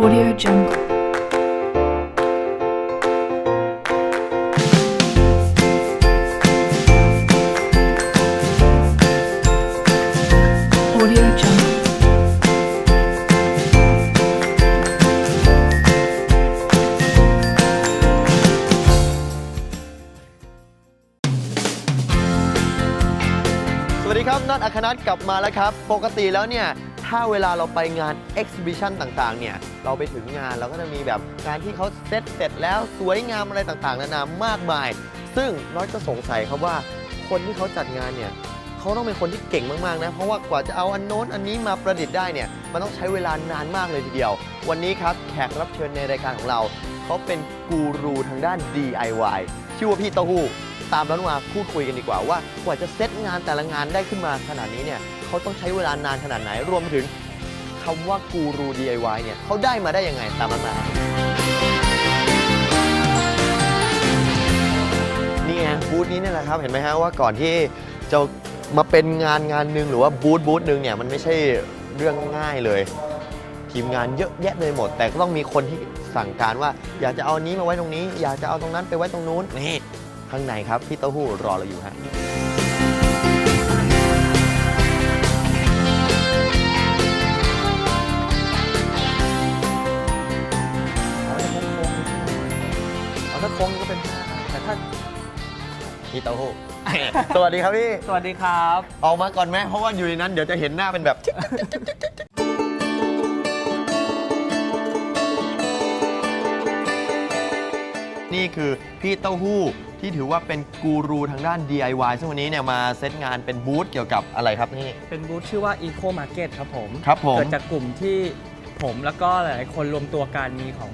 Audio Jungle. Audio Jungle. สวัสดีครับนัทอัคนัทกลับมาแล้วครับ ปกติแล้วเนี่ย ถ้าเวลาเราไปงาน exhibition ต่างๆ เนี่ย เราไปถึงงานเราก็จะมีแบบการที่เขาเซตเสร็จแล้วสวยงามอะไรต่างๆนานามากมาย ซึ่งน้อยก็สงสัยครับว่าคนที่เขาจัดงานเนี่ยเขาต้องเป็นคนที่เก่งมากๆนะ เพราะว่ากว่าจะเอาอันโน้นอันนี้มาประดิษฐ์ได้เนี่ย มันต้องใช้เวลานานมากเลยทีเดียว วันนี้ครับแขกรับเชิญในรายการของเรา เขาเป็นกูรูทางด้าน DIY ชื่อว่าพี่เต้าหู้ตามแล้วมาพูดคุยกันดีกว่าว่ากว่าจะเซตงานแต่ละงานได้ขึ้นมาขนาดนี้เนี่ย เขาต้องใช้เวลานานขนาดไหน รวมถึงคำว่ากูรู DIY เนี่ยเขาได้มาได้ยังไงตามมานี่ไงบูธนี้เนี่ยแหละครับ เห็นไหมฮะว่าก่อนที่จะมาเป็นงานงานหนึ่งหรือว่าบูธบูธหนึ่งเนี่ยมันไม่ใช่เรื่องง่ายเลย ทีมงานเยอะแยะเลยหมด แต่ก็ต้องมีคนที่สั่งการว่า อยากจะเอานนี้มาไว้ตรงนี้ อยากจะเอาตรงนั้นไปไว้ตรงนู้นนี่ข้างในครับพี่เต้าหู้รอเราอยู่ฮะ ถ้าโค้งก็เป็นห้าแต่ถ้าพี่เต้าหู้ สวัสดีครับพี่ สวัสดีครับ ออกมาก่อนไหมเพราะว่าอยู่ในนั้นเดี๋ยวจะเห็นหน้าเป็นแบบ นี่คือพี่เต้าหู้ที่ถือว่าเป็นกูรูทางด้าน DIY ซึ่งวันนี้เนี่ยมาเซตงานเป็นบูธเกี่ยวกับอะไรครับนี่ เป็นบูธชื่อว่า Eco Market ครับผม ครับผม เกิดจากกลุ่มที่ผมแล้วก็หลายๆคนรวมตัวกันมีของ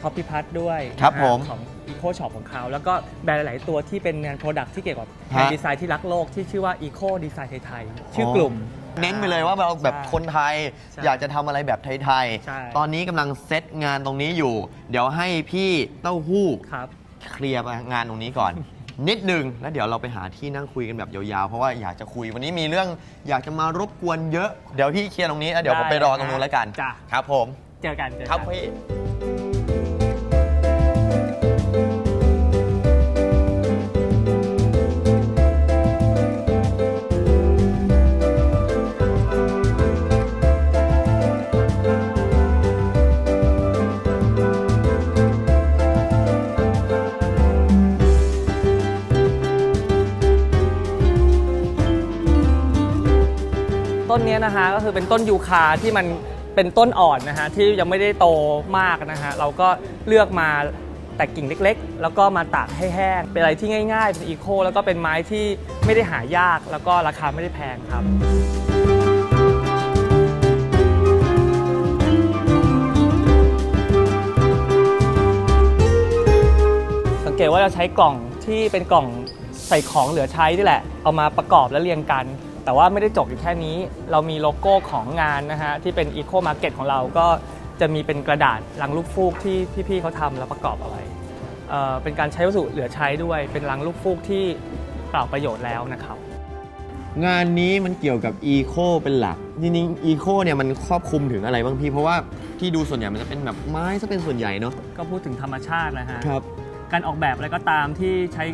พอ p พิพัฒด้วยครับนะฮะผม ของ Eco Shop ของเขา แล้วก็แบรนด์หลาย ๆ ตัวที่เป็นงาน Product ที่เกี่ยวกับฮะงานดีไซน์ที่รักโลกที่ชื่อว่า Eco Design ไทยๆชื่อกลุ่ม เน้นไปเลยว่าเราแบบใช่คนไทยใช่อยากจะทำอะไรแบบไทย ใช่ ๆ ตอนนี้กำลังเซตงานตรงนี้อยู่ เดี๋ยวให้พี่เต้าหู้ ครับ เคลียร์งานตรงนี้ก่อน นิดหนึ่งแล้วเดี๋ยวเราไปหาที่นั่งคุยกันแบบยาวๆ เพราะว่าอยากจะคุยวันนี้มีเรื่องอยากจะมารบกวนเยอะ เดี๋ยวพี่เคลียร์ตรงนี้แล้วเดี๋ยวผมไปรอตรงนู้นแล้วกันจ้ะ ครับผม เจอกันเจอกัน ครับพี่ ก็คือเป็นต้นยูคาที่มันเป็นต้นอ่อนนะฮะที่ยังไม่ได้โตมากนะฮะเราก็เลือกมาแต่กิ่งเล็กๆ แล้วก็มาตากให้แห้ง เป็นอะไรที่ง่ายๆ เป็นอีโคแล้วก็เป็นไม้ที่ไม่ได้หายาก แล้วก็ราคาไม่ได้แพงครับสังเกตว่าเราใช้กล่องที่เป็นกล่องใส่ของเหลือใช้นี่แหละ เอามาประกอบและเรียงกัน แต่ว่าไม่ได้จบอยู่แค่นี้ เรามีโลโก้ของงานนะฮะที่เป็น Eco Market ของเราก็จะมีเป็นกระดาษลังลูกฟูกที่พี่ๆเขาทำแล้วประกอบเอาไว้เอ่อเป็นการใช้วัสดุเหลือใช้ด้วย เป็นลังลูกฟูกที่เปล่าประโยชน์แล้วนะครับ งานนี้มันเกี่ยวกับอีโคเป็นหลักจริงๆอีโคเนี่ยมันครอบคลุมถึงอะไรบ้างพี่ เพราะว่าที่ดูส่วนใหญ่มันจะเป็นแบบไม้ซะเป็นส่วนใหญ่เนาะก็พูดถึงธรรมชาตินะฮะ ครับ การออกแบบอะไรก็ตามที่ใช้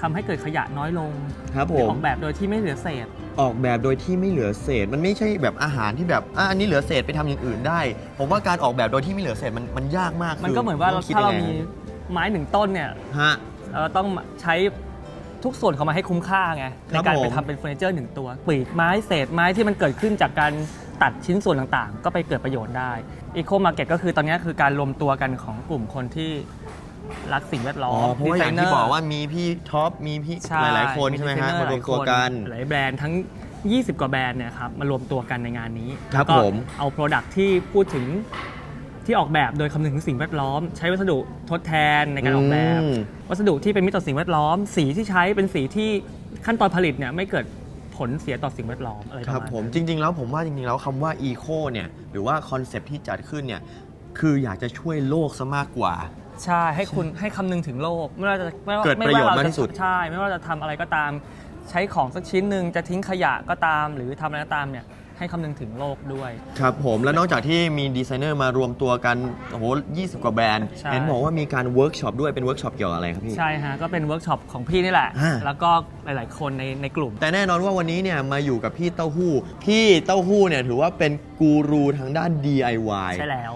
ทำให้เกิดขยะน้อยลงครับหผรือมออกแบบโดยที่ไม่เหลือเศษ ออกแบบโดยที่ไม่เหลือเศษ มันไม่ใช่แบบอาหารที่แบบอะอันนี้เหลือเศษไปทำอย่างอื่นได้ ผมว่าการออกแบบโดยที่ไม่เหลือเศษมันมันยากมาก มันก็เหมือนว่าเราต้งคิดถ้าเรายังไงมีไม้หนึ่งต้นเนี่ยฮะเราต้องใช้ทุกส่วนของมันให้คุ้มค่าไงคในรับการผมไปทำเป็นเฟอร์นิเจอร์หนึ่งตัวปีกไม้เศษไม้ที่มันเกิดขึ้นจากการตัดชิ้นส่วนต่างๆ ก็ไปเกิดประโยชน์ได้ Eco Market ก็คือตอนนี้คือการรวมตัวกันของกลุ่มคนที่ รักสิ่งแวดล้อ๋ออม เพราะว่าอย่างที่บอกว่ามีพี่ท็อปมีพี่ใช่หลาย ๆ คนใช่ไหมฮะดีซมารเนรอวมตัวกัน หลายแบรนด์ทั้ง 20 กว่าแบรนด์เนี่ยครับมารวมตัวกันในงานนี้ครับแล้วก็ผม เอา Product ที่พูดถึงที่ออกแบบโดยคำนึงถึงสิ่งแวดล้อม ใช้วัสดุทดแทนในการออกแบบอืมวัสดุที่เป็นมิตรต่อสิ่งแวดล้อม สีที่ใช้เป็นสีที่ขั้นตอนผลิตเนี่ยไม่เกิดผลเสียต่อสิ่งแวดล้อมอะไรปคระรับมาณ ผมนั้นจริง ๆ แล้วผมว่าจริง ๆ แล้วคำว่าอีโคเนี่ยหรือว่าคอนเซปต์ที่จัดขึ้นเนี่ยคืออยากจะช่วยโลกซะมากกว่า ใช่ให้คุณให้คำนึงถึงโลก ไม่ว่าจะไม่ว่าเกิดประโยชน์ไว่มากเที่สุด ใช่ ไม่ว่าจะทำอะไรก็ตาม ใช้ของสักชิ้นหนึ่งจะทิ้งขยะก็ตาม หรือทำอะไรก็ตามเนี่ยให้คำนึงถึงโลกด้วย ครับผมแล้วนอกจากที่มีดีไซเนอร์มารวมตัวกันโอ้โห20 กว่าแบรนด์ใช่ เห็นบอกว่ามีการเวิร์กช็อปด้วยเป็นเวิร์กช็อปเกี่ยวกับอะไรครับพี่ ใช่ฮะก็เป็นเวิร์กช็อปของพี่นี่แหละ อ่า แล้วก็หลาย ๆ คนในในกลุ่ม แต่แน่นอนว่าวันนี้เนี่ยมาอยู่กับพี่เต้าหู้พี่เต้าหู้เนี่ยถือว่าเป็นกูรูทางด้าน DIY ใช่แล้ว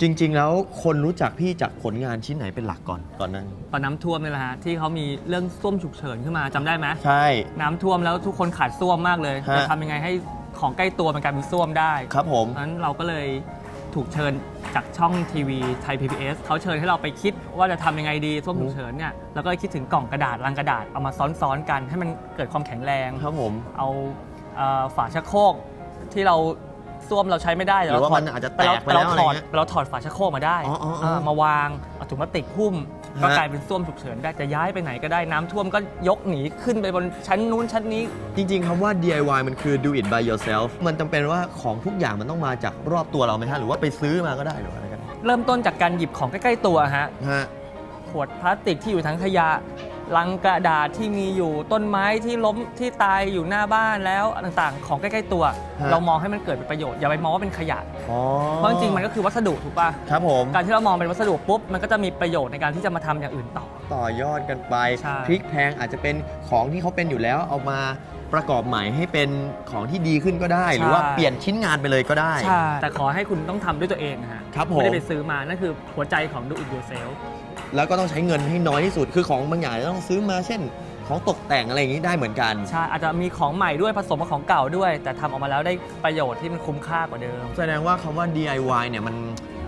จริง ๆ แล้วคนรู้จักพี่จากผลงานชิ้นไหนเป็นหลักก่อนตอนนั้น ตอนน้ำท่วมนี่แหละฮะที่เขามีเรื่องส้วมฉุกเฉินขึ้นมาจำได้ไหมใช่ น้ำท่วมแล้วทุกคนขาดส้วมมากเลยฮะ จะทำยังไงให้ของใกล้ตัวมันกลายเป็นส้วมได้ครับผม เพราะฉะนั้นเราก็เลยถูกเชิญจากช่องทีวีไทย PBS เขาเชิญให้เราไปคิดว่าจะทำยังไงดีส้วมฉุกเฉินเนี่ยแล้วก็คิดถึงกล่องกระดาษลังกระดาษเอามาซ้อนๆกันให้มันเกิดความแข็งแรง ครับผม เอาเอ่อฝาชักโครกที่เรา ส้วมเราใช้ไม่ได้หรือว่าเถมันอาจจะแตกไปแล้วเราอะไรถอดเงี้ยเราถอดฝาชักโครกมาได้ อ๋ออ๋ออ๋อเออมาวางเอาถุงพลาสติกหุ้ม ก็ฮะกลายเป็นส้วมฉุกเฉินได้จะย้ายไปไหนก็ได้น้ำท่วมก็ยกหนีขึ้นไปบนชั้นนู้นชั้นนี้ จริง ๆคำว่า DIY มันคือ do it by yourself มันจำเป็นว่าของทุกอย่างมันต้องมาจากรอบตัวเราไหมฮะ หรือว่าไปซื้อมาก็ได้หรืออะไรกันเริ่มต้นจากการหยิบของใกล้ ๆ ตัวฮะ ฮะ ขวดพลาสติกที่อยู่ทั้งขยะ ลังกระดาษที่มีอยู่ต้นไม้ที่ล้มที่ตายอยู่หน้าบ้านแล้วต่างๆ ของใกล้ ๆ ตัว ฮะ เรามองให้มันเกิดเป็นประโยชน์อย่าไปมองว่าเป็นขยะ อ๋อเพราะจริงๆมันก็คือวัสดุถูกป่ะครับผม การที่เรามองเป็นวัสดุปุ๊บมันก็จะมีประโยชน์ในการที่จะมาทำอย่างอื่นต่อ ต่อยอดกันไปใช่ พริกแพงอาจจะเป็นของที่เขาเป็นอยู่แล้วเอามาประกอบใหม่ให้เป็นของที่ดีขึ้นก็ได้ หรือว่าเปลี่ยนชิ้นงานไปเลยก็ได้ใช่แต่ขอให้คุณต้องทำด้วยตัวเองนะฮะครับผม ไม่ได้ไปซื้อมานั่นคือหัวใจของ do it yourself แล้วก็ต้องใช้เงินให้น้อยที่สุด คือของบางอย่างต้องซื้อมาเช่น ของตกแต่งอะไรอย่างนี้ได้เหมือนกัน ใช่อาจจะมีของใหม่ด้วยผสมกับของเก่าด้วย แต่ทำออกมาแล้วได้ประโยชน์ที่มันคุ้มค่ากว่าเดิม แสดงว่าคำว่า DIY เนี่ยมัน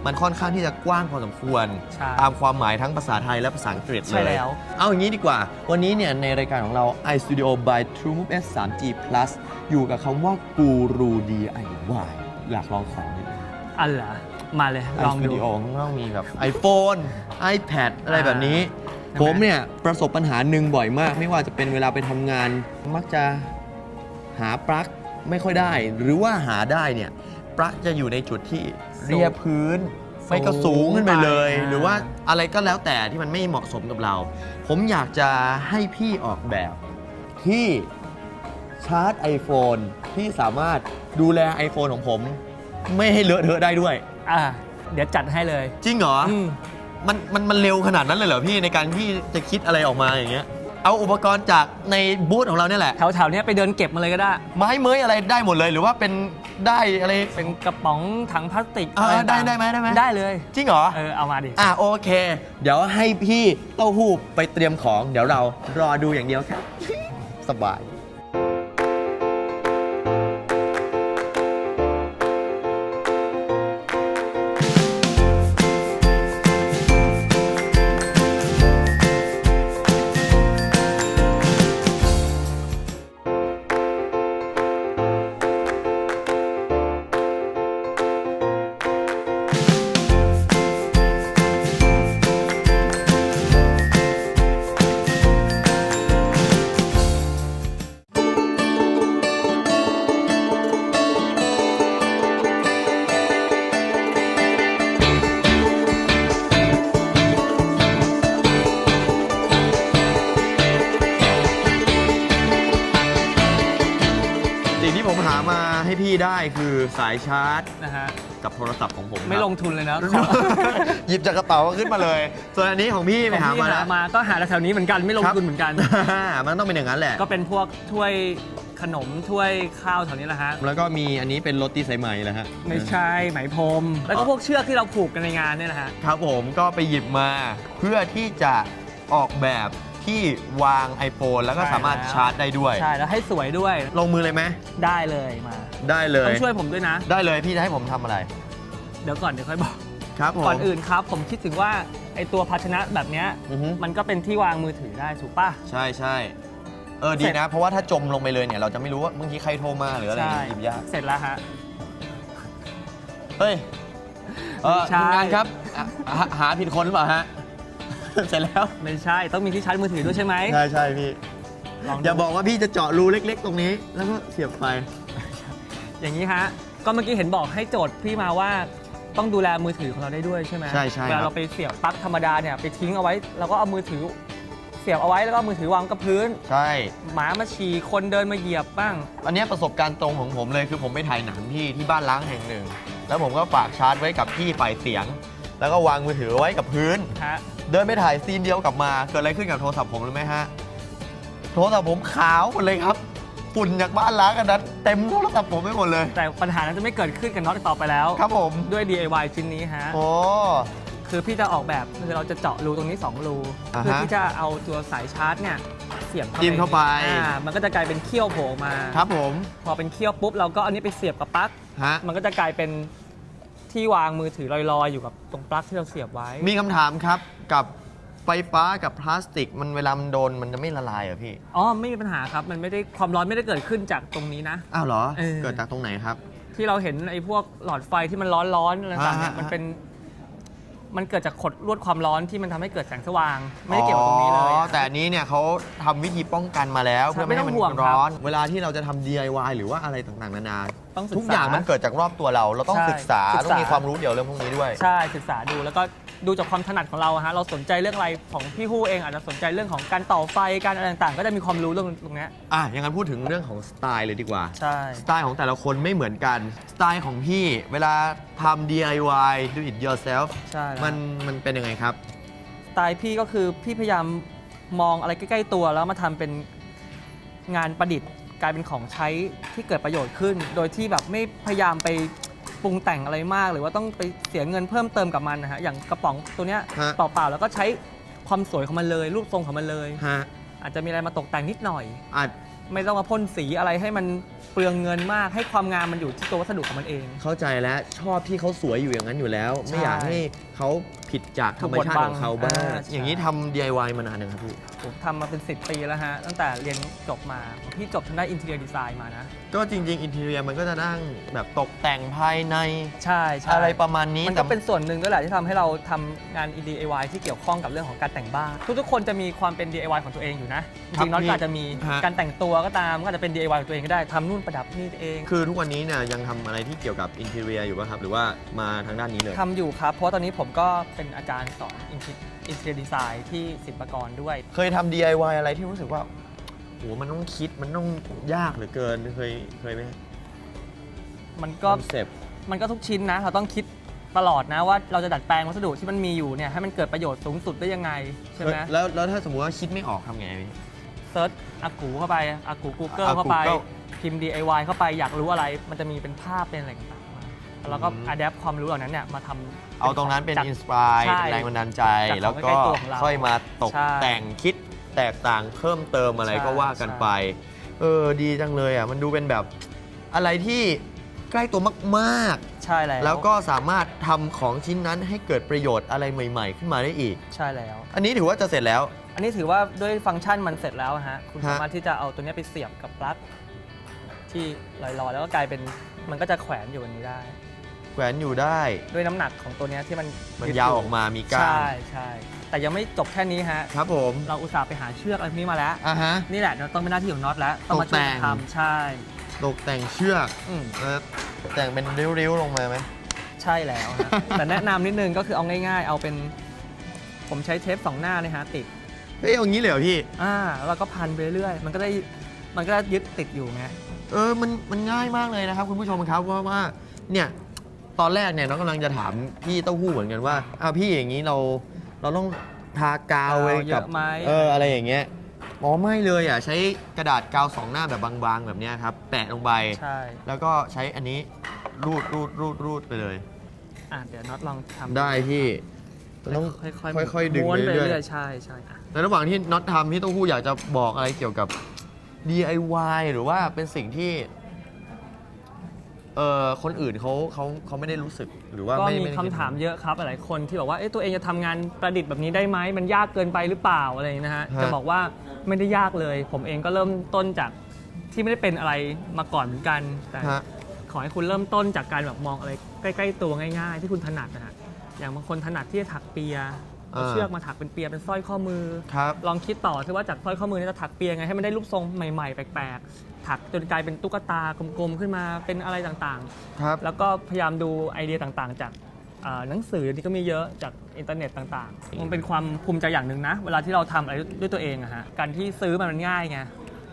มันค่อนข้างที่จะกว้างพอสมควร ใช่ตามความหมายทั้งภาษาไทยและภาษาอังกฤษเลยใช่แล้ว เอาอย่างนี้ดีกว่า วันนี้เนี่ยในรายการของเรา iStudio by TrueMove S 3G Plus อยู่กับคำว่ากูรู DIY อยากลองของนิดนึง อันเหรอ มาเลยลองดู iStudio ข้างนอกมีแบบ iPhone iPad อะไรแบบนี้ใช่ไหมผมเนี่ยประสบปัญหาหนึ่งบ่อยมาก ไม่ว่าจะเป็นเวลาไปทำงาน มักจะหาปลั๊กไม่ค่อยได้ หรือว่าหาได้เนี่ยปลั๊กจะอยู่ในจุดที่เรียบพื้นไม่ก็สูงขึ้นไปเลยสูงไปหรือว่าอะไรก็แล้วแต่ที่มันไม่เหมาะสมกับเรา ผมอยากจะให้พี่ออกแบบที่ชาร์จ iPhone ที่สามารถดูแล iPhone ของผม ไม่ให้เลอะเทอะได้ด้วย อะเดี๋ยวจัดให้เลยจริงเหรออืมมันมันมันเร็วขนาดนั้นเลยเหรอพี่ในการที่จะคิดอะไรออกมาอย่างเงี้ย เอาอุปกรณ์จากในบูธของเราเนี่ยแหละ แถวๆเนี้ยไปเดินเก็บมาเลยก็ได้ ไม้เมยอะไรได้หมดเลยหรือว่าเป็นได้อะไร เป็นกระป๋องถังพลาสติกอ่าอะไรต่างๆได้ได้ไหมได้ไหม ได้เลย จริงเหรอ เออ เอามาดิ อะโอเค เดี๋ยวให้พี่เต้าหู้ไปเตรียมของ เดี๋ยวเรารอดูอย่างเดียวครับ สบาย สิ่งที่ผมหามาให้พี่ได้คือสายชาร์จนะฮะ กับโทรศัพท์ของผมไม่ครับลงทุนเลยนะหยิบจากกระเป๋าขึ้นมาเลย ส่วนอันนี้ของพี่ไปของหาพี่มาหาแล้ว มาก็หาแถวๆนี้เหมือนกันไม่ลงทุนเหมือนกัน มันต้องเป็นอย่างนั้นแหละ ก็เป็นพวกถ้วยขนมถ้วยข้าวแถวนี้แหละฮะ แล้วก็มีอันนี้เป็นโรตีสายไหมแหละฮะไม่ใช่ไหมพรม แล้วก็พวกเชือกที่เราผูกกันในงานเนี่ยนะฮะ ครับผมก็ไปหยิบมาเพื่อที่จะออกแบบ ที่วาง iPhone แล้วก็ใช่สามารถแล้วชาร์จได้ด้วย ใช่แล้วให้สวยด้วยลงมือเลยไหมได้เลยมาได้เลยต้องช่วยผมด้วยนะ ได้เลยพี่จะให้ผมทำอะไร เดี๋ยวก่อนเดี๋ยวค่อยบอก ครับผมก่อนอื่นครับ ผมคิดถึงว่าไอตัวภาชนะแบบเนี้ยอือฮึมันก็เป็นที่วางมือถือได้ถูกป่ะ ใช่ใช่เออดีเสร็จนะ เพราะว่าถ้าจมลงไปเลยเนี่ย เราจะไม่รู้ว่าบางทีใครโทรมาหรืออะไรอย่างเงี้ยหยิบยาก เสร็จแล้วฮะ เฮ้ยเออไม่ใช่ ทีมงานครับอะหาหาผิดคนหรือเปล่าฮะ เสร็จแล้ว ไม่ใช่ต้องมีที่ชาร์จมือถือด้วยใช่ไหมใช่ใช่พี่ ลองดูอย่าบอกว่าพี่จะเจาะรูเล็ก ๆ ตรงนี้ แล้วก็เสียบไฟ อย่างนี้ฮะ ก็เมื่อกี้เห็นบอกให้โจทย์พี่มาว่าต้องดูแลมือถือของเราได้ด้วยใช่ไหมใช่ใช่เวลาครับเราไปเสียบปลั๊กธรรมดาเนี่ยไปทิ้งเอาไว้เราก็เอามือถือ เสียบเอาไว้แล้วก็มือถือวางกับพื้น ใช่ หมามาฉี่คนเดินมาเหยียบบ้าง อันเนี้ยประสบการณ์ตรงของผมเลยคือผมไปถ่ายหนังที่ที่บ้านล้างแห่งหนึ่ง แล้วผมก็ฝากชาร์จไว้กับที่ฝ่ายเสียง แล้วก็วางมือถือไว้กับพื้น ฮะ เดินไปถ่ายซีนเดียวกลับมา เกิดอะไรขึ้นกับโทรศัพท์ผมรู้ไหมฮะ โทรศัพท์ผมขาวหมดเลยครับ ฝุ่นจากบ้านล้างกันนั้นเต็มโทรศัพท์ผมไปหมดเลย แต่ปัญหานั้นจะไม่เกิดขึ้นกับน็อตอีกต่อไปแล้ว ครับผม ด้วย DIY ชิ้นนี้ฮะ โอ้ คือพี่จะออกแบบคือเราจะเจาะรูตรงนี้ 2 รูอ่าฮะเพื่อที่จะเอาตัวสายชาร์จเนี่ยเสียบจิ้มเข้าไป อ่ามันก็จะกลายเป็นเขี้ยวโผล่ออกมา ครับผม พอเป็นเขี้ยวปุ๊บเราก็อันนี้ไปเสียบกับปลั๊กฮะ มันก็จะกลายเป็น ที่วางมือถือลอยๆ อยู่กับตรงปลั๊กที่เราเสียบไว้ มีคำถามครับกับไฟฟ้ากับพลาสติก มันเวลามันโดนมันจะไม่ละลายเหรอพี่อ๋อไม่มีปัญหาครับ มันไม่ได้ความร้อนไม่ได้เกิดขึ้นจากตรงนี้นะ อ้าวเหรอ เออ เกิดจากตรงไหนครับ ที่เราเห็นไอ้พวกหลอดไฟที่มันร้อนๆอะไรต่างๆเนี่ยอ่าฮะ มันเป็น มันเกิดจากขดลวดความร้อนที่มันทำให้เกิดแสงสว่าง ไม่ได้เกี่ยวกับตรงนี้เลย อ๋อแต่อันนี้เนี่ยเขาทำวิธีป้องกันมาแล้ว ใช่เพื่อไม่ให้มันไม่ต้องห่วงครับ ร้อน เวลาที่เราจะทำ DIY หรือว่าอะไรต่างๆนานา ต้องศึกษา ทุกอย่างมันเกิดจากรอบตัวเรา เราต้องใช่ศึกษาศึกษา ต้องมีความรู้เกี่ยวเรื่องพวกนี้ด้วย ใช่ศึกษาดูแล้วก็ดูจากความถนัดของเราอะฮะเราสนใจเรื่องอะไรของพี่ฮู้เองอาจจะสนใจเรื่องของการต่อไฟการอะไรต่างๆ ก็จะมีความรู้เรื่องตรงเนี้ยอะอย่างนั้นพูดถึงเรื่องของสไตล์เลยดีกว่า ใช่ สไตล์ของแต่ละคนไม่เหมือนกัน สไตล์ของพี่เวลาทำ DIY do it yourself ใช่มันมันเป็นยังไงครับ สไตล์พี่ก็คือพี่พยายามมองอะไรใกล้ ๆ ตัวแล้วมาทำเป็นงานประดิษฐ์ กลายเป็นของใช้ที่เกิดประโยชน์ขึ้น โดยที่แบบไม่พยายามไปปรุงแต่งอะไรมาก หรือว่าต้องไปเสียเงินเพิ่มเติมกับมันนะฮะอย่างกระป๋องตัวเนี้ยฮะ เปล่าๆแล้วก็ใช้ความสวยของมันเลย รูปทรงของมันเลย ฮะอาจจะมีอะไรมาตกแต่งนิดหน่อย อาจ ไม่ต้องมาพ่นสีอะไรให้มันเปลืองเงินมากให้ความงามมันอยู่ที่ตัววัสดุของมันเอง เข้าใจแล้วชอบที่เขาสวยอยู่อย่างนั้นอยู่แล้ว ไม่อยากให้เขาผิดจากธรรมชาติของเขาบ้างถูกบดบังอ่าใช่ อย่างนี้ทำ DIY มานานยังครับพี่ ผมทำมาเป็น 10 ปีแล้วฮะ ตั้งแต่เรียนจบมาพี่จบทางด้านอินเทอร์ดีไซน์มานะ ก็จริง ๆ อินเท i รียมันก็จะนั่งแบบตกแต่งภายในใช่ใช่อะไรประมาณนี้มันก็เป็นส่วนหนึ่งด้วยแหละที่ทำให้เราทำงาน DIY ที่เกี่ยวข้องกับเรื่องของการแต่งบ้าน ทุกๆคนจะมีความเป็น DIY ของตัวเองอยู่นะ จริงๆน็อตก็อาจจะมีการแต่งตัวก็ตามก็อาจจะเป็น DIY ของตัวเองก็ได้ทำนู่นประดับนี่เอง คือทุกวันนี้เนี่ยยังทำอะไรที่เกี่ยวกับอินเท i รียอยู่ป่ะครับ หรือว่ามาทางด้านนี้เลย ทำอยู่ครับ เพราะว่าตอนนี้ผมก็เป็นอาจารย์สอนอินเทอร์ดีไซน์ที่ศิลปากรด้วย เคยทำ DIY อะไรที่รู้สึกว่าโหมันต้องคิดมันต้องยากเหลือเกินเคยเคยไหมมันคก็อนเซปต์มันก็ทุกชิ้นนะ เราต้องคิดตลอดนะว่าเราจะดัดแปลงวัสดุที่มันมีอยู่เนี่ยให้มันเกิดประโยชน์สูงสุดได้ยังไง ใช่ไหมแล้วแล้วถ้าสมมติว่าคิดไม่ออกทำไงพี่ เซิร์ชอากูเข้าไปอากู Google อะเข้าไป Google พิมพ์ DIY เข้าไปอยากรู้อะไร มันจะมีเป็นภาพเป็นอะไรต่างๆมาแล้วก็อืม อัดแอปความรู้เหล่านั้นเนี่ยมาทำ เอาตรงนั้นเป็นจากอินสปายใช่แรงบันดาลใจ จากของแล้วก็ใกล้ตัวของเราค่อยมาตกใช่แต่งคิดแตกต่างเพิ่มเติมอะไรใช่ก็ว่ากันใช่ ไป เออดีจังเลยอะ มันดูเป็นแบบอะไรที่ใกล้ตัวมากใช่แล้วๆ แล้วก็สามารถทำของชิ้นนั้นให้เกิดประโยชน์อะไรใหม่ ๆ ขึ้นมาได้อีก ใช่แล้ว อันนี้ถือว่าจะเสร็จแล้ว อันนี้ถือว่าด้วยฟังก์ชันมันเสร็จแล้วฮะคุณฮะ สามารถที่จะเอาตัวเนี้ยไปเสียบกับปลั๊กที่ลอยๆ แล้วก็กลายเป็นมันก็จะแขวนอยู่อันนี้ได้ แขวนอยู่ได้ ด้วยน้ำหนักของตัวเนี้ยที่มันมันดยาวยู่ออกมามีก้านใช่ใช่แต่ยังไม่จบแค่นี้ฮะครับผมเราอุตส่าห์ไปหาเชือกอะไรพวกนี้มาแล้ว อะฮะ นี่แหละเราต้องเป็นหน้าที่ของน็อตแล้วต้องมาช่วยกันตกแต่ง ทำใช่ตกแต่งเชือกอืมเออแต่งเป็นริ้วๆลงมาไหม ใช่แล้วฮะ แต่แนะนำนิดนึงก็คือเอาง่ายๆ เอาเป็น ผมใช้เทปสองหน้าเลยฮะติด เฮ้ยเอางี้เลยเหรอพี่ อ่าแล้วเราก็พันไปเรื่อยๆ มันก็ได้มันก็ยึดติดอยู่ไง เออ มัน มันง่ายมากเลยนะครับ คุณผู้ชมครับว่าว่า เนี่ย ตอนแรกเนี่ยน้องกำลังจะถามพี่เต้าหู้เหมือนกันว่า อ้าวพี่อย่างนี้เรา เราต้องทากาวไว้เยกับอะไหม เออ อะไรอย่างเงี้ย อ๋อไม่เลยอะ ใช้กระดาษกาวสองหน้าแบบบางๆ แบบเนี้ยครับ แปะลงไป ใช่แล้วก็ใช้อันนี้รูดรูดรูดรูดไปเลย อะเดี๋ยวน็อตลองทำได้พี่ ต้องค่อยๆค่อยๆดึงม้วนไปไปเรื่เรื่ออยยๆใช่ใช่อะๆ ในระหว่างที่น็อตทำพี่เต้าหู้อยากจะบอกอะไรเกี่ยวกับ DIY หรือว่าเป็นสิ่งที่เออคนอื่นเขาเขาเขาไม่ได้รู้สึกหรือว่าก็ไม่มีไได้คำถามเยอะครับหลายคนที่บอกว่าเอ๊ะตัวเองจะทำงานประดิษฐ์แบบนี้ได้ไหมมันยากเกินไปหรือเปล่าอะไรอย่างนี้นะฮะจะบอกว่าไม่ได้ยากเลย ผมเองก็เริ่มต้นจากที่ไม่ได้เป็นอะไรมาก่อนเหมือนกันแต่ ฮะ ขอให้คุณเริ่มต้นจากการแบบมองอะไรใกล้ ๆ ตัวง่าย ๆ ที่คุณถนัดนะฮะอย่างบางคนถนัดที่จะถักเปีย เอาอ่าเชือกมาถักเป็นเปียเป็นสร้อยข้อมือ ครับลองคิดต่อซิว่าจากสร้อยข้อมือเนยจะถักเปียไงให้มันได้รูปทรงใหม่ๆ แปลกๆ ถักจนกลายเป็นตุ๊กตากลมๆขึ้นมาเป็นอะไรต่างครับ ๆ แล้วก็พยายามดูไอเดียต่างๆ จากอ่าหนังสือที่ก็มีเยอะจากอินเทอร์เน็ตต่างๆ มันเป็นความภูมิใจอย่างหนึ่งนะ เวลาที่เราทำอะไรด้วยตัวเองอะฮะการที่ซื้อมันมันง่ายไง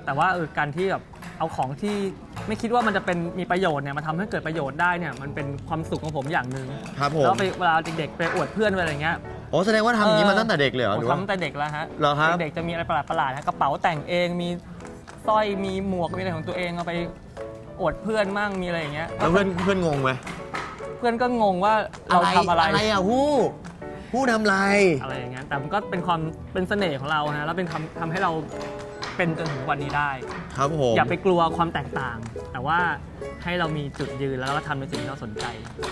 แต่ว่าเออการที่แบบเอาของที่ไม่คิดว่ามันจะเป็นมีประโยชน์เนี่ยมาทำให้เกิดประโยชน์ได้เนี่ยมันเป็นความสุขของผมอย่างหนึ่ง ครับผม แล้วไปเวลาเด็กๆไปอวดเพื่อนไปอะไรเงี้ย โอ้แสดงว่าทำอย่างนี้มาตั้งแต่เด็กเลยเหรอผมหรือว่า ทำตั้งแต่เด็กแล้วฮะเหรอครับ เด็กๆจะมีอะไรประหลาดๆฮะกระเป๋าแต่งเองมีสร้อยมีหมวกมีอะไรของตัวเองเอาไปอวดเพื่อนมั่งมีอะไรอย่างเงี้ยแล้วเพื่อนเพื่อนงงไหมเพื่อนก็งงว่าเราทำอะไรอะไรอะฮู้ฮู้ทำอะไร อะไรอย่างเงี้ยแต่มันก็เป็นความเป็นเสน่ห์ของเราฮะแล้วเป็นทำทำให้เรา เป็นจนถึงวันนี้ได้ ครับผม อย่าไปกลัวความแตกต่าง แต่ว่าให้เรามีจุดยืนแล้วก็ทำในสิ่งที่เราสนใจ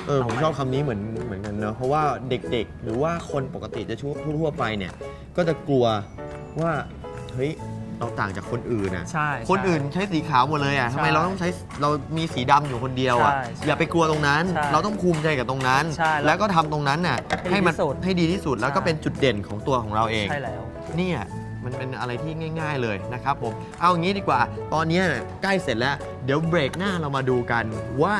เออผมชอบคำนี้เหมือนเหมือนกันเนอะเพราะว่าเด็กๆ หรือว่าคนปกติจะชั่วทั่วๆไปเนี่ย ก็จะกลัวว่าเฮ้ยเราต่างจากคนอื่นอะใช่ คนอื่นใช่ใช้สีขาวหมดเลยอะใช่ทำไมเราต้องใช้เรามีสีดำอยู่คนเดียวอะใช่ใช่อย่าไปกลัวตรงนั้น ใช่เราต้องภูมิใจกับตรงนั้น ใช่แล้วแล้วก็ทำตรงนั้นน่ะให้ดีมัที่สุด ให้ดีที่สุดแล้วก็ใช่เป็นจุดเด่นของตัวของเราเอง ใช่แล้ว เนี่ย มันเป็นอะไรที่ง่าย ๆเลยนะครับผม เอางี้ดีกว่า ตอนนี้เนี่ยใกล้เสร็จแล้ว เดี๋ยวเบรกหน้าเรามาดูกันว่า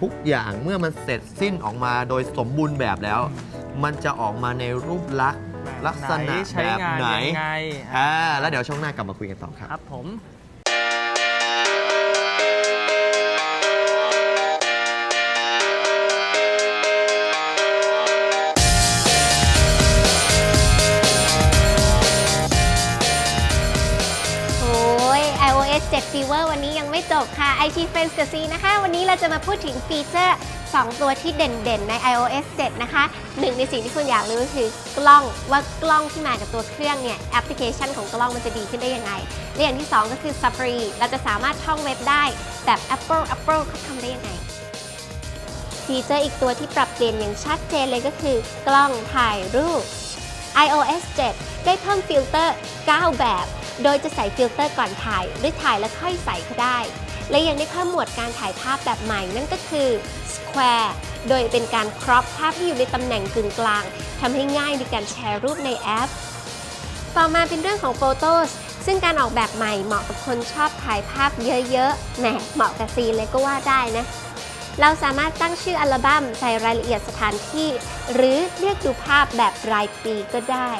ทุกอย่างเมื่อมันเสร็จสิ้นออกมาโดยสมบูรณ์แบบแล้ว มันจะออกมาในรูปลักษณ์ลักษณะใช้แบบงานไหนยังไงอ่าแล้วเดี๋ยวช่วงหน้ากลับมาคุยกันต่อครับ ครับผม Power วันนี้ยังไม่จบค่ะ IT Friends กับ C นะคะ วันนี้เราจะมาพูดถึงฟีเจอร์ 2 ตัวที่เด่นๆ ใน iOS 7 นะคะ หนึ่งในสิ่งที่คุณอยากรู้คือกล้องว่ากล้องที่มากับตัวเครื่องเนี่ยแอปพลิเคชันของกล้องมันจะดีขึ้นได้ยังไงและอย่างที่ 2 ก็คือ Safari เราจะสามารถท่องเว็บได้แบบ Apple Apple เขาทำได้ยังไงฟีเจอร์อีกตัวที่ปรับเปลี่ยนอย่างชัดเจนเลยก็คือกล้องถ่ายรูป iOS 7 ได้เพิ่มฟิลเตอร์ 9 แบบ โดยจะใส่ฟิลเตอร์ก่อนถ่ายหรือถ่ายแล้วค่อยใส่ก็ได้ และยังได้เพิ่มหมวดการถ่ายภาพแบบใหม่นั่นก็คือ Square โดยเป็นการครอปภาพที่อยู่ในตำแหน่งกึ่งกลางทำให้ง่ายในการแชร์รูปในแอป ต่อมาเป็นเรื่องของ Photos ซึ่งการออกแบบใหม่เหมาะกับคนชอบถ่ายภาพเยอะๆ แหมเหมาะกับซีนเลยก็ว่าได้นะ เราสามารถตั้งชื่ออัลบั้มใส่รายละเอียดสถานที่ หรือเรียกดูภาพแบบรายปีก็ได้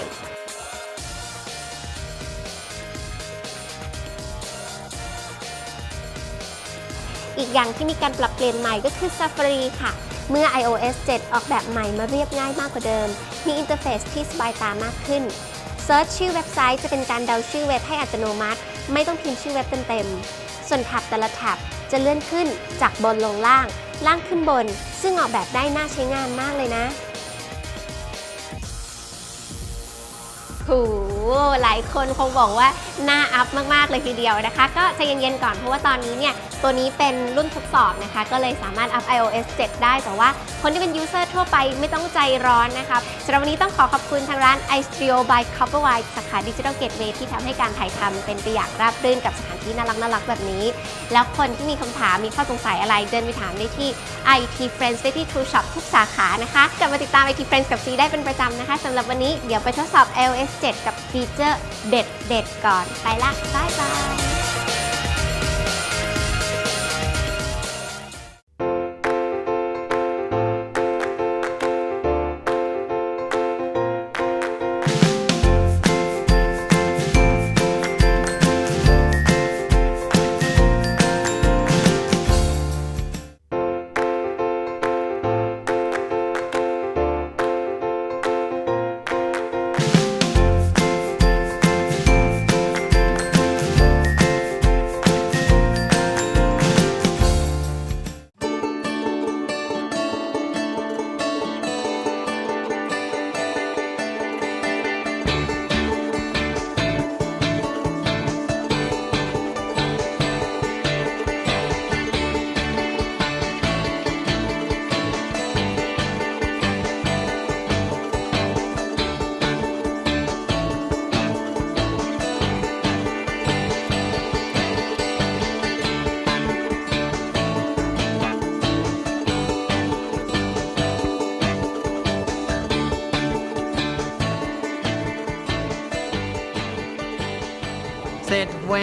อีกอย่างที่มีการปรับเปลี่ยนใหม่ก็คือ Safari ค่ะ เมื่อ iOS 7 ออกแบบใหม่มาเรียบง่ายมากกว่าเดิม มีอินเทอร์เฟซที่สบายตามากขึ้นเซิร์ชชื่อเว็บไซต์จะเป็นการเดาชื่อเว็บให้อัตโนมัติ ไม่ต้องพิมพ์ชื่อเว็บเต็มๆ ส่วนแท็บแต่ละแท็บจะเลื่อนขึ้นจากบนลงล่าง ล่างขึ้นบน ซึ่งออกแบบได้น่าใช้งานมากเลยนะโหหลายคนคงบอกว่าน่าอัพมากๆเลยทีเดียวนะคะ ก็ใจเย็นๆก่อนเพราะว่าตอนนี้เนี่ยตัวนี้เป็นรุ่นทดสอบนะคะ ก็เลยสามารถอัพ iOS 7 ได้แต่ว่าคนที่เป็นยูเซอร์ทั่วไปไม่ต้องใจร้อนนะคะสำหรับวันนี้ต้องขอขอบคุณทางร้าน i s t r i o by Copperwire สาขาดิจิทัลเกตเวที่ทำให้การถ่ายทำเป็นไปอย่างราบรื่นกับสถานที่น่ารักๆแบบนี้ แล้วคนที่มีคำถามมีข้อสงสัยอะไรเดินไปถามได้ที่ IT Friends ได้ที่ True Shop ทุกสาขานะคะกลับมาติดตาม IT Friends กับซีได้เป็นประจำนะคะสำหรับวันนี้เดี๋ยวไปทดสอบ iOS 7 กับฟีเจอร์เด็ดๆก่อนไปละบายบาย แว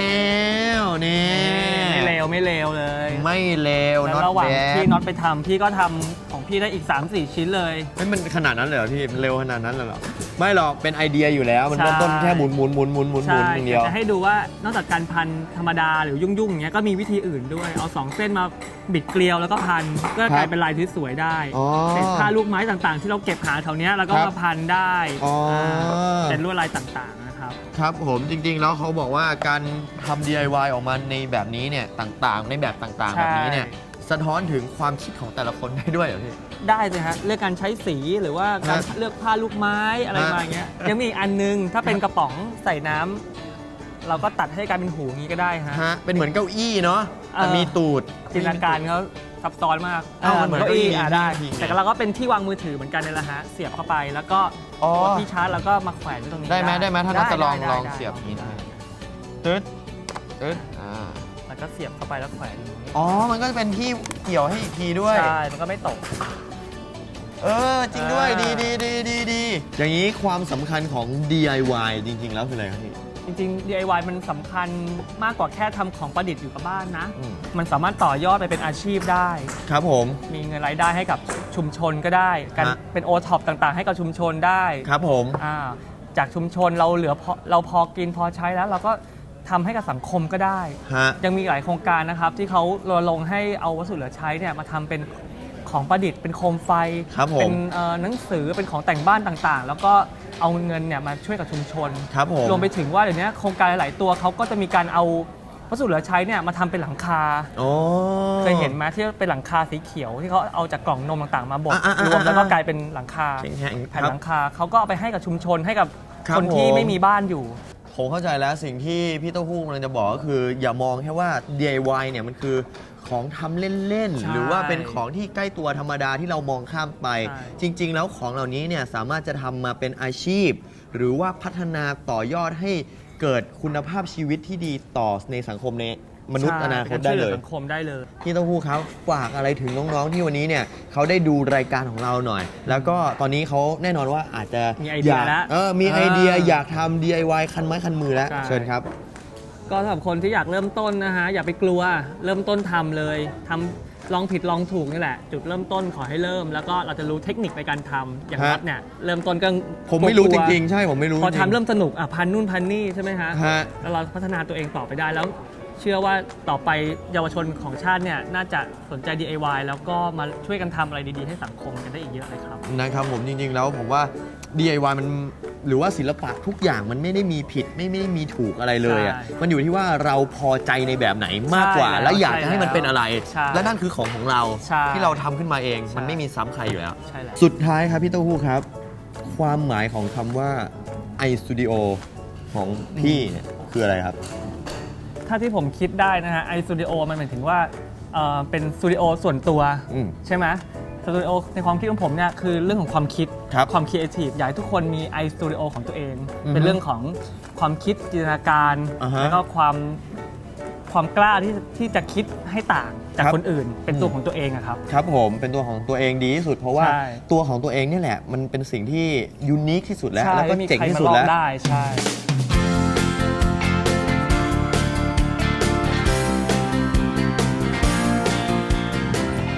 วเนี่ยไม่เลวไม่เลวเลยไม่เลวแล้วระหว่างที่น็อตไปทำพี่ก็ทำของพี่ได้อีก 3-4 ชิ้นเลยเฮ้ยมันขนาดนั้นเลยเหรอพี่มันเร็วขนาดนั้นเลยเหรอไม่หรอกเป็นไอเดียอยู่แล้ว มันเริ่มต้นแค่หมุนหมุนหมุนหมุนหมุนหมุนอย่างเดียว แต่จะให้ดูว่านอกจากการพันธรรมดาหรือยุ่งๆอย่างเงี้ยก็มีวิธีอื่นด้วย เอา2เส้นมาบิดเกลียวแล้วก็พันก็กลายเป็นลายที่สวยได้อ๋อเศษผ้าลูกไม้ต่างๆ ที่เราเก็บหาแถวเนี้ยแล้วก็ครับมาพันได้อ๋ออ่าเป็นลวดลายต่างๆนะ ครับครับผมจริงๆ แล้วเขาบอกว่าการทำ DIY ออกมาในแบบนี้เนี่ยต่างๆ ในแบบต่างๆใช่แบบนี้เนี่ยสะท้อนถึงความคิดของแต่ละคนได้ด้วยเหรอพี่ ได้เลยฮะเรื่องการใช้สีหรือว่าการฮะเลือกผ้าลูกไม้อะไรฮะ มาอย่างเงี้ยยังมีอีกอันนึงถ้าเป็นกระป๋องใส่น้ำเราก็ตัดให้กลายเป็นหูอย่างงี้ก็ได้ฮะ ฮะเป็นเหมือนเก้าอี้เนาะแต่เออ มีตูดจินตนาการเขา ซับซ้อนมากเอ้ามันเหมือนเก้าอี้เก้าอี้อะได้จริงๆแต่เราก็เป็นที่วางมือถือเหมือนกันนี่แหละฮะ เสียบเข้าไปแล้วก็อ๋อ กดที่ชาร์จแล้วก็มาแขวนไว้ตรงนี้ได้ไหมได้ไหมถ้าเราจะลองได้ลองได้เสียบได้นี้ได้ตึ๊ดตึ๊ดอ่าแล้วก็เสียบเข้าไปแล้วแขวนอย่างนี้อ๋อ มันก็จะเป็นที่เกี่ยวให้อีกทีด้วย ใช่ มันก็ไม่ตก เออ จริงด้วย อ่า ดีดีดีดีดีอย่างนี้ความสำคัญของ DIY จริง ๆ แล้วคืออะไรครับพี่ จริงๆ DIY มันสำคัญมากกว่าแค่ทำของประดิษฐ์อยู่กับบ้านนะ อืม มันสามารถต่อยอดไปเป็นอาชีพได้ ครับผม มีเงินรายได้ให้กับชุมชนก็ได้ การฮะ เป็นโอท็อปต่างๆ ให้กับชุมชนได้ครับผม อ่าจากชุมชนเราเหลือพอเราพอกินพอใช้แล้ว เราก็ทำให้กับสังคมก็ได้ ฮะ ยังมีหลายโครงการนะครับที่เขารณรงค์ให้เอาวัสดุเหลือใช้เนี่ยมาทำเป็น ของประดิษฐ์เป็นโคมไฟ ครับผม เป็นเอ่อหนังสือเป็นของแต่งบ้านต่างๆ แล้วก็เอาเงินเนี่ยมาช่วยกับชุมชน ครับผม รวมไปถึงว่าเดี๋ยวนี้โครงการหลาย ๆ ตัวเขาก็จะมีการเอาวัสดุเหลือใช้เนี่ยมาทำเป็นหลังคา โอ้ เคยเห็นไหมที่เป็นหลังคาสีเขียวที่เขาเอาจากกล่องนมต่างๆ มาบดอ่าๆๆรวมแล้วก็กลายเป็นหลังคาแข็งๆแผ่นครับหลังคาเขาก็เอาไปให้กับชุมชนให้กับครับคนที่ผม ไม่มีบ้านอยู่ ผมเข้าใจแล้วสิ่งที่พี่เต้าหู้กำลังจะบอกก็คือ อย่ามองแค่ว่า DIY เนี่ยมันคือ ของทำเล่นใช่ๆ หรือว่าเป็นของที่ใกล้ตัวธรรมดาที่เรามองข้ามไป ใช่ จริง ๆ แล้วของเหล่านี้เนี่ยสามารถจะทำมาเป็นอาชีพ หรือว่าพัฒนาต่อยอดให้เกิดคุณภาพชีวิตที่ดีต่อในสังคมในมนุษย์อนาคตได้เลยช่วหอสังคมได้เลย พี่เต้าหู้ครับฝากอะไรถึงน้องๆที่วันนี้เนี่ยเขาได้ดูรายการของเราหน่อย แล้วก็ตอนนี้เขาแน่นอนว่าอาจจะมีไอเดียากแล้วเออมีไอเดียเอออยากทำ DIY คันไม้คันมือแล้ว ใช่ เชิญครับ ก็สำหรับคนที่อยากเริ่มต้นนะฮะอย่าไปกลัวเริ่มต้นทำเลยทำลองผิดลองถูกนี่แหละ จุดเริ่มต้นขอให้เริ่ม แล้วก็เราจะรู้เทคนิคในการทำอย่างฮะนัดเนี่ยเริ่มต้นก็ผมไม่รู้กจลัวริงๆ ใช่ผมไม่รู้พอจริทำงเริ่มสนุกอะพันนู่นพันนี่ใช่ไหมฮะฮะ แล้วเราพัฒนาตัวเองต่อไปได้แล้ว เชื่อว่าต่อไปเยาวชนของชาติเนี่ยน่าจะสนใจ DIY แล้วก็มาช่วยกันทำอะไรดีๆ ให้สังคมกันได้อีกเยอะเลยครับ นะครับผมจริงๆแล้วผมว่า DIY มัน หรือว่าศิลปะทุกอย่างมันไม่ได้มีผิดไม่ไม่ได้มีถูกอะไรเลยอะใช่มันอยู่ที่ว่าเราพอใจในแบบไหนมากกว่าใช่แล้วและอยากใช่จะให้มันเป็นอะไรใช่และนั่นคือของของเราใช่ที่เราทำขึ้นมาเองใช่มันไม่มีซ้ำใครอยู่แล้วใช่แล้ว สุดท้ายครับพี่เต้าหู้ครับ ความหมายของคำว่า iStudio ของพี่เนี่ยคืออะไรครับ ถ้าที่ผมคิดได้นะฮะไอสตูดิโอมันหมายถึงว่าเอ่อเป็นสตูดิโอส่วนตัวอืมใช่ไหมสตูดิโอในความคิดของผมเนี่ยคือเรื่องของความคิด ครับความครีเอทีฟอยากให้ทุกคนมีไอสตูดิโอของตัวเอง อือฮึเป็นเรื่องของความคิดจินตนาการ อ่าฮะแล้วก็ความความกล้าที่ที่จะคิดให้ต่างจากครับคนอื่น เป็นตัวอืมของตัวเองอะครับ ครับผมเป็นตัวของตัวเองดีที่สุด เพราะว่าใช่ ตัวของตัวเองเนี่ยแหละ มันเป็นสิ่งที่ยูนิคที่สุดแล้ว ใช่แล้วก็ไม่มีเจ๋งใครที่มาสุดลอแล้กวได้ใช่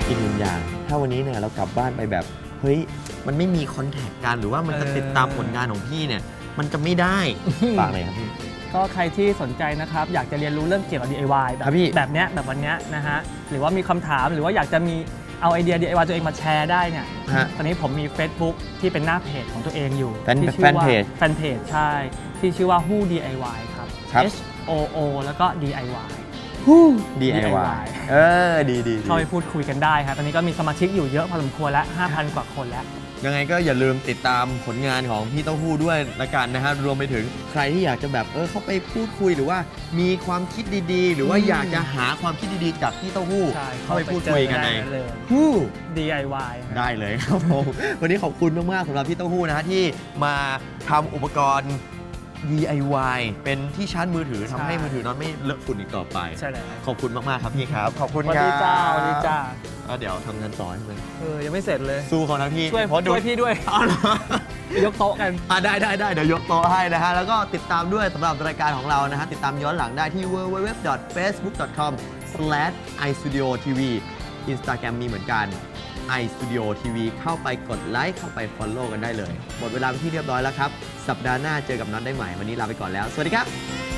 อีกหนึ่งอย่าง ถ้าวันนี้เนี่ยเรากลับบ้านไปแบบ เฮ้ย มันไม่มีคอนแทคกันหรือว่ามันจะเออติดตามผลงานของพี่เนี่ย มันจะไม่ได้ฝากหน่อยครับพี่ ก็ใครที่สนใจนะครับ อยากจะเรียนรู้เรื่องเกี่ยวกับ DIY แบครับบพี่ แบบเนี้ยแบบวันเนี้ยนะฮะหรือว่ามีคำถามหรือว่าอยากจะมีเอาไอเดีย DIY ตัวเองมาแชร์ได้เนี่ย ฮะ ตอนนี้ผมมี Facebook ที่เป็นหน้าเพจของตัวเองอยู่แฟนที่ชื่อแฟนว่าเพจแฟนเพจใช่ ที่ชื่อว่า Who DIY ครับ ครับ H O O แล้วก็ DIY DIY เออดีดีดี เข้าไปพูดคุยกันได้ครับ ตอนนี้ก็มีสมาชิกอยู่เยอะพอสมควรแล้ว 5,000 กว่าคนแล้ว ยังไงก็อย่าลืมติดตามผลงานของพี่เต้าหู้ด้วยละกันนะฮะรวมไปถึงใครที่อยากจะแบบเออเข้าไปพูดคุยหรือว่า มีความคิดดีๆ หรือว่าอืมอยากจะหาความคิดดีๆจากพี่เต้าหู้ ใช่เข้าไปพูดคุยกันในเลย ฮู้ DIY ครับได้เลยครับผม วันนี้ขอบคุณมาก ๆสำหรับพี่เต้าหู้นะฮะที่มาทำอุปกรณ์ DIY เป็นที่ชาร์จมือถือทำให้มือถือน็อตไม่เลอะฝุ่นอีกต่อไป ใช่แล้วขอบคุณมาก ๆ ครับพี่ครับ ขอบคุณสวัสครับดีจ้าสวัสดีจ้าแล้วเดี๋ยวทำงานต่อให้มันเออยังไม่เสร็จเลย สู้เขานะพี่ช่วยเพราะดูช่วยพี่ด้วยเอาเหรอยกโต๊ะกัน อะได้ได้ได้เดี๋ยวยกโต๊ะให้นะฮะ แล้วก็ติดตามด้วยสำหรับรายการของเรานะฮะ ติดตามย้อนหลังได้ที่ www.facebook.com/istudiotv Instagram มีเหมือนกัน iStudio TV เข้าไปกดไลค์เข้าไป Follow กันได้เลย หมดเวลาเป็นที่เรียบร้อยแล้วครับ สัปดาห์หน้าเจอกับน็อตได้ใหม่ วันนี้ลาไปก่อนแล้ว สวัสดีครับ